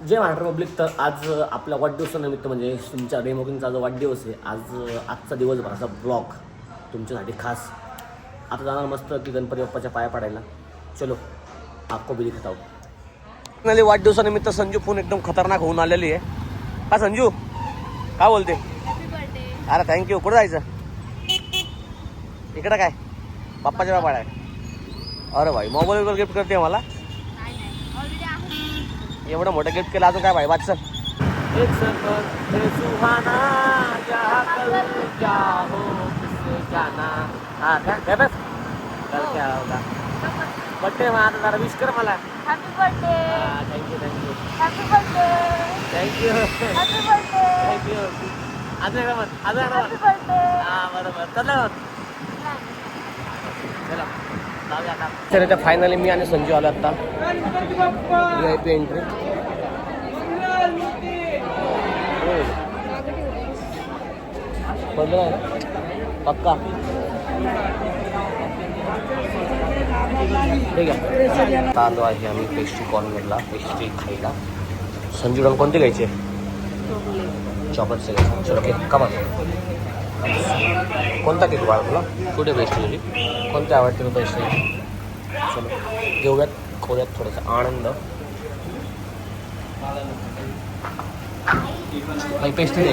जय Maharashtra public. तर आज आपल्या वाढदिवसानिमित्त म्हणजे तुमच्या डेमोकिंगचा जो वाढदिवस आहे आज आजचा दिवसभराचा ब्लॉग तुमच्यासाठी खास. आता जाणार मस्त की गणपती बाप्पाच्या पाया पडायला. चलो आपको भी दिखत आहोत. नाही वाढदिवसानिमित्त संजू फोन एकदम खतरनाक होऊन आलेली आहे. हा संजू काय बोलते? अरे थँक्यू कुठं जायचं? इकडं काय? बाप्पाच्या पाया आहे अरे भाई मोबाईल वगैरे गिफ्ट करते मला. एवढं मोठं गिफ्ट केलं अजून काय भाई? वाच एक है सुहाना क्या हो किससे जाना. हा काय काय बस. कल क्या होगा. बड्डे मग आता जरा विश कर मला. Happy birthday thank you thank you happy birthday thank you happy birthday thank you अजून एकदा मत अजून हॅपी मत बर्थडे हा बरोबर चला चला आता. तर इथे फायनली मी आणि संजू आलो आता. एंट्री बंद नाही ना? पक्का। ठीक आहे आता आलो आहे आम्ही पेस्ट्री कॉर्नरला पेस्ट्री खायला संजूला कोणते घ्यायचे चॉकलेटचे घ्यायचे चलो केक कमा कोणता केक बाळा तुला कुठे पेस्ट्री तुझी कोणती आवडते तुला पेस्ट्री चलो घेऊयात खाऊयात थोडासा आनंद। काही पेस्ट्री दे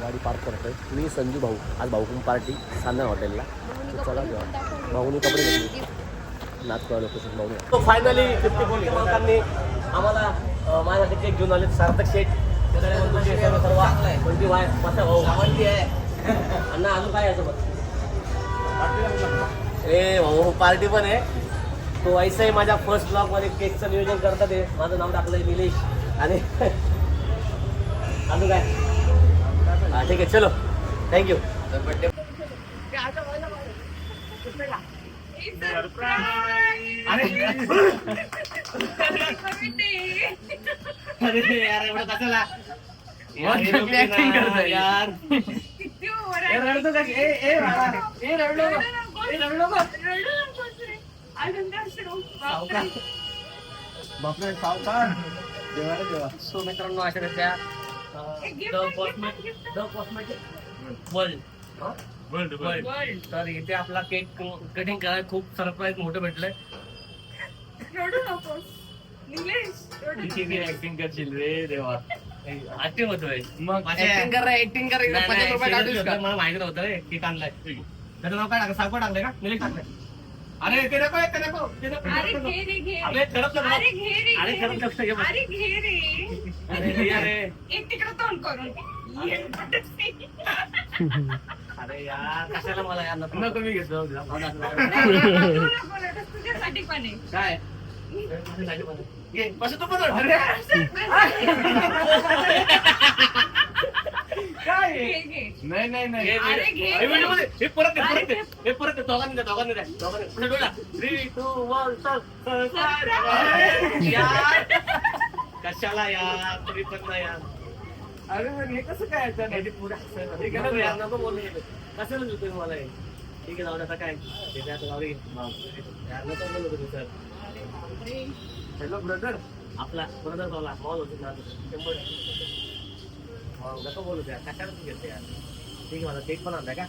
गाडी पार्क करतोय. मी संजू भाऊ आज भाऊकुम पार्टी सांदन हॉटेलला. चला जेव्हा भाऊनी कपडे घेतले. नाचकोळा लोकेशन भाऊ तो फायनली फिफ्टी फोर मालकांनी आम्हाला माझ्यासाठी केक घेऊन आले सार्थक शेठ. सर्व सर्व. कोणती वाय मस्त भाऊ. आहे. अण्णा अजून काय आहे सोबत ए भाऊ पार्टी पण आहे. तो ऐसा आहे माझ्या फर्स्ट ब्लॉगमध्ये केकचं नियोजन करतात आहे माझं नाव टाकलंय निलेश. आणि अजून काय? हा ठीक आहे चलो. थँक्यू अरे. यार एवढं कशाला? यार रडतो का? ए ए ए रडलो ए रडलो बापरे. सावकार. देवा सो मित्रांनो अशा त्या the cosmetic the cosmetic world world world तर इथे आपला केक कटिंग करायला खूप सरप्राईज मोठं भेटलंय. किती ऍक्टिंग करशील रे देवा. ऍक्टिंग होतोय मग ऍक्टिंग कर ऍक्टिंग कर नाही, पचास नाही, रुपये serious काढूस का? होतं, मला माहिती नव्हतं रे केक आणलाय. त्याचं नाव काय टाकलं? साखर टाकलंय का? निलेश टाकलंय. अरे ते नको ते नको ते नको, अरे. घे रे घे. अरे खरंच नको. अरे घे रे अरे रे. लक्ष घे. अरे घे रे. अरे अरे. एक तिकडं तोंड करून. अरे. यार कशाला मला यार नको नको मी घेतो तुझ्यासाठी पण आहे. काय? घे, बस तू पण. अरे. काय नाही नाही नाही. अरे घे. हे video मध्ये, हे परत दे, परत दे. अरे हे परत दे, दोघांनी द्या, दोघांनी द्या, दोघांनी. पुढे डोळा. Three, two, one, start. Surprise. अरे, यार कशाला यार तुम्ही पण नाही यार अरे हे कसं काय आता हे ते पुढे हसायला. ठीक आहे ना, यार, नको बोलू नका. कशाला देतोय मला हे? ठीक आहे जाऊ दे, आता काय ते काय आता जाऊ दे. यार, नको बोलू तुम्ही, sir. हॅलो ब्रदर आपला ब्रदर बोला मॉल होती ना शंभर नको बोलू द्या कशाला तू घेते यार ठीक आहे मला केक पण आणलाय का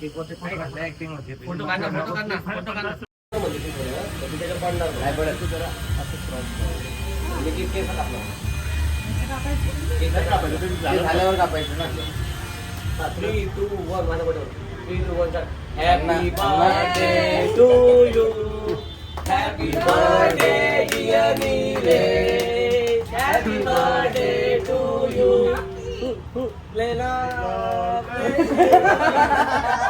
केक वरती काय घातलंय ऍक्टिंग होती फोटो काढ ना फोटो काढ ना फोटो काढ ना म्हणजे तू थोडं, तर तू त्याच्यावर पडणार नाही. तू जरा असं cross कर. केक केक कापला. केक कापायचं. तुम्ही झालं- झाल्यावर कापायचं ना हा, three, two, one. माझ्या. Happy birthday to you. Happy birthday, dear Nilesh. Happy birthday to you. Lena.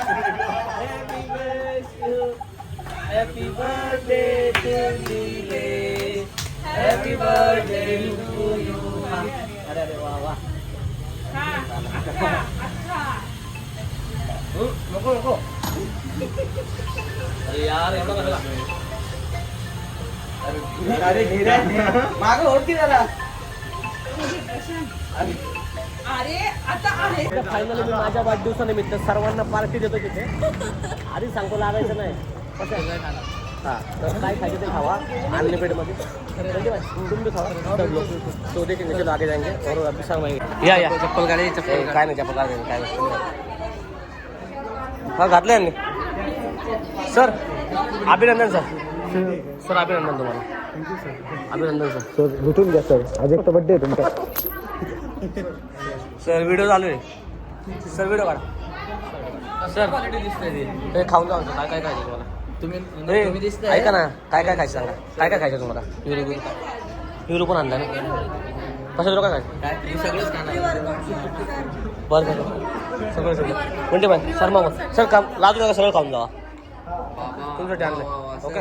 Happy birthday. Happy birthday to Nilesh. Happy birthday to you. अरे अरे वा वा हा. हं, नको नको अरे यार एवढं कसं मागं होती त्याला अरे आता आहे. फायनली मी माझ्या वाढदिवसानिमित्त सर्वांना पार्टी देतो तिथे. आधी सांगतो लागायचं नाही. कसं हा तर काय खायचं ते खावा. अनलिमिटेडमध्ये तुम्ही खावा. सब लोग तो देखील नीचे आगे जाएंगे और अभी सब वहीं या या. चप्पल गाडी चप्पल काय नाही चप्पल गाडी काय नाही. हा घातले यांनी. सर अभिनंदन सर. सर अभिनंदन तुम्हाला. अभिनंदन सर. सर भेटून घ्या सर. आज एक तर बड्डे आहे तुमचा. सर व्हिडिओ चालू आहे सर व्हिडिओ काढा सर हे खाऊन जाऊ काय काय खायचं तुम्हाला तुम्ही ए, तुम्ही दिसताय ऐका ना काय काय खायचं सांगा काय काय खायचं तुम्हाला युरो युरो पण आणला ना कसं तुला काय खायचं सगळंच बरं बरं सगळं सगळं म्हणजे बाय सर मग सर काम लाजू नका सगळं खाऊन जावा तुमच्यासाठी आणलं ओके.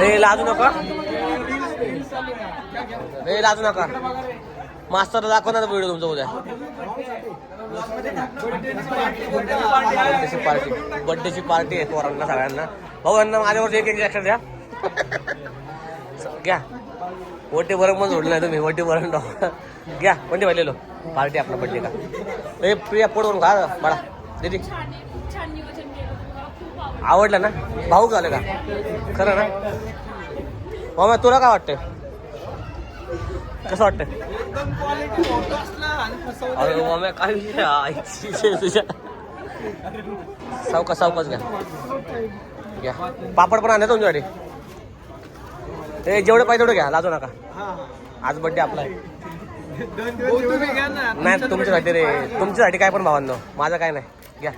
रे लाजू नका. रे लाजू नका. मास्तर दाखवणार व्हिडिओ तुमचा उद्या. बड्डेची पार्टी बड्डेची पार्टी आहे पोरांना सगळ्यांना. भाऊ यांना माझ्यावर एक एक लक्षात द्या. घ्या. वटी बरं पण सोडलं नाही तुम्ही. वटी बरं घ्या. कोणते पाहिलेलो पार्टी आपला बड्डे का? ए प्रिया करून खा बाळा दिदी छान छान नियोजन केलं मला खूप आवडलं ना? भाऊ झालं का? खरं ना? मामा तुला काय वाटतंय? कसं वाटतंय? अरे मामा काय विषय तुझ्या सावकाश सावकाश घ्या. घ्या. पापड पण आणले तुमच्याकडे ते जेवढे पाहिजे तेवढे घ्या. लाजू नका. आज बड्डे आपला आहे. नाही तुमच्यासाठी रे. तुमच्यासाठी काय पण भावांनो. माझं काय नाही. घ्या.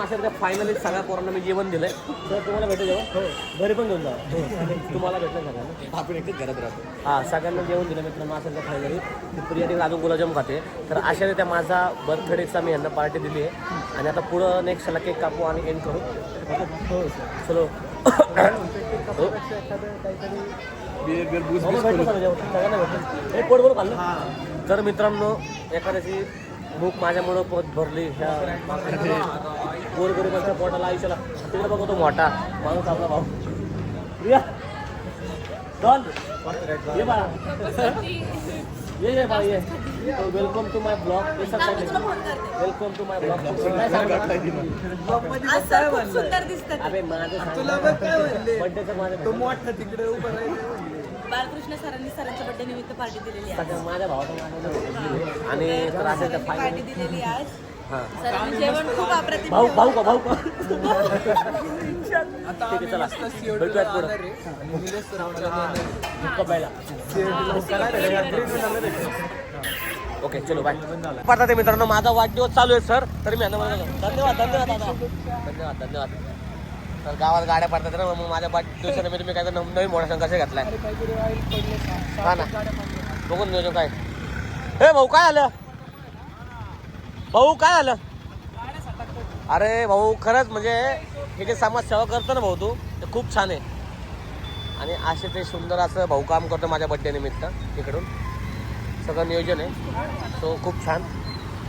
असेल तर फायनली सगळ्या पोरांना मी जेवण दिलंय. तर तुम्हाला भेटेल जेवण घरी पण घेऊन जा. तुम्हाला भेटलं सगळ्यांना? आपण एकच घरात राहतो. हा सगळ्यांना जेवण दिलं मित्रांनो. असेल तर फायनली प्रिया ती अजून गुलाबजाम खाते. तर अशा त्या माझा बर्थडेचा मी यांना पार्टी दिली आहे. आणि आता पुढं नेक्स्टला केक कापू आणि एंड करू. हो चलो. हो. हो, भेटू भेटू. हे पोट खाल्लं? तर मित्रांनो एखाद्याची भूक माझ्यामुळं पोट भरली. ह्या गोरगरिबाच्या पोटाला आयुष्याला. तिकडे बघतो मोठा. माणूस आपला भाऊ. प्रिया चल ये बाळा. ये ये बाळा ये. वेलकम टू माय ब्लॉग ये सब वेलकम टू माय ब्लॉग सुंदर दिसतात अबे माझं तुला बर्थडेचं माझं मोठा तिकडे उभा बाळकृष्ण सरांनी सरांच्या बर्थडे निमित्त पार्टी दिलेली आहे. माझ्या आहे. आणि पार्टी दिलेली सरांनी जेवण खूप अप्रतिम भाऊ. भाऊ का भाऊ का? ठीक आहे चला. भेटूयात पुढं. ओके चलो बाय पडतात ते मित्रांनो माझा वाढदिवस चालू आहे सर. तर मी धन्यवाद धन्यवाद दादा. धन्यवाद धन्यवाद. तर गावात गाड्या पडतात ना मग माझ्या वाढदिवसानिमित्त मी काय नवीन मोठा संघर्ष घातलाय. हा ना. बघून नियोजन काय? हे भाऊ काय आलं? भाऊ काय आलं अरे भाऊ खरंच म्हणजे हे जे समाजसेवा करतो ना भाऊ तू ते खूप छान आहे. आणि असे ते सुंदर असं भाऊ काम करतो माझ्या बड्डे निमित्त इकडून. सगळं नियोजन आहे. सो खूप छान.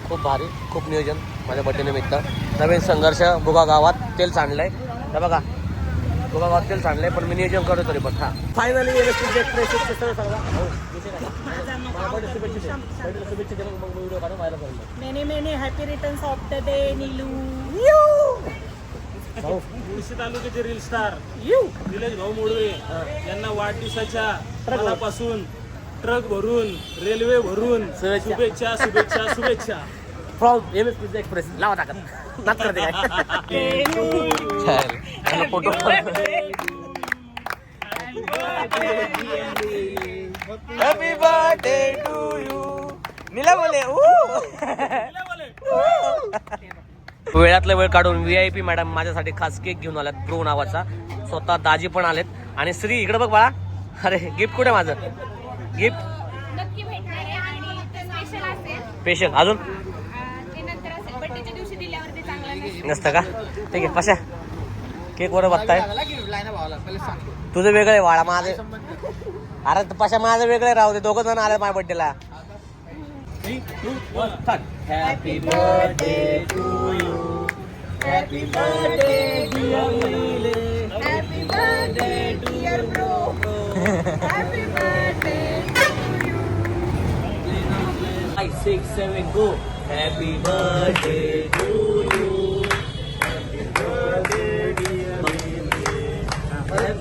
खूप भारी. खूप नियोजन माझ्या बड्डे निमित्त. नवीन संघर्ष बुगा गावात तेल सांडलंय हे बघा. तेल सांडलंय पण मी नियोजन करतो तरी पण. हा. फायनली शुभेच्छा देऊन मग व्हिडिओ काढून व्हायला करून many many happy returns of the day Neelu. भाऊ. मुळशी तालुक्याचे रील स्टार निलेश भाऊ मोडवे यांना वाढदिवसाच्या मनापासून ट्रक भरून रेल्वे भरून शुभेच्छा. शुभेच्छा शुभेच्छा शुभेच्छा. From M S pizza express लावा टाकत नाच करते काय? Photo. Happy birthday to you Nila बोले वेळातला वेळ काढून व्ही आय पी मॅडम माझ्यासाठी खास केक घेऊन आल्यात प्रो नावाचा. स्वतः दाजी पण आलेत. आणि श्री इकडे बघ बाळा. अरे गिफ्ट कुठे माझं? गिफ्ट स्पेशल अजून? नसतं का? ठीक आहे कशा केक वर बघताय. तुझं वेगळं आहे वाळा माझं. अरे पशा माझं वेगळं आहे राहू दे. दोघं जण आले माझ्या बड्डेला happy birthday to you happy birthday happy birthday dear bro happy birthday six seven go happy birthday to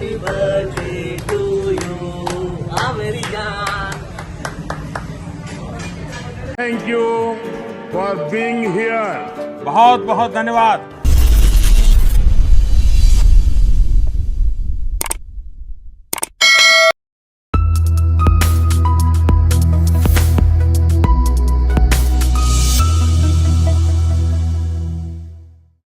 happy birthday to you America Thank you for being here. बहुत बहुत धन्यवाद।